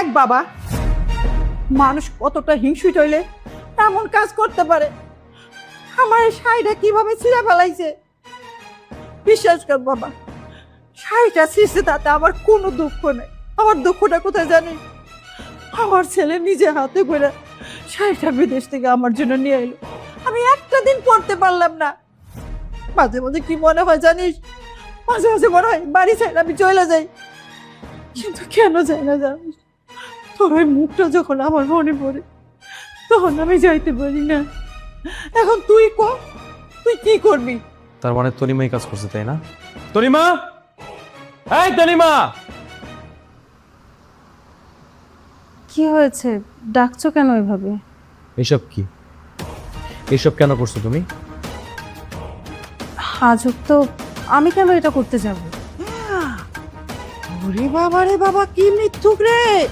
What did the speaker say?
দেখ বাবা। মানুষ কতটা হিংসুট হইলে এমন কাজ করতে পারে। আমার শাড়িটা কীভাবে ছিঁড়ে ফেলাইছে? বিশ্বাস কর বাবা, শাড়িটা ছিঁড়ছে তাতে আমার কোনো দুঃখ নেই। আমার দুঃখটা কোথায় জানি? আমার ছেলে নিজে হাতে করে শাড়িটা বিদেশ থেকে আমার জন্য নিয়ে এলো। আমি একটা দিন পড়তে পারলাম না। মাঝে মাঝে কি মনে হয় জানিস? মাঝে মাঝে মনে হয় বাড়ি ছাড়া আমি চলে যাই। কিন্তু কেন যাই না জানিস? তোর ওই মুখটা যখন আমার মনে পড়ে তখন আমি যাইতে পারি না। এখন তুই ক? তুই কি করবি? তার মানে তনিমাই কাজ করছে তাই না? তনিমা! এই তনিমা! কি হয়েছে? ডাকছো কেন এভাবে? এসব কি? এসব কেন করছ তুমি? আজব তো আমি কেন এটা করতে যাব? ওরে বাবা রে বাবা কি মৃত্যুক রে!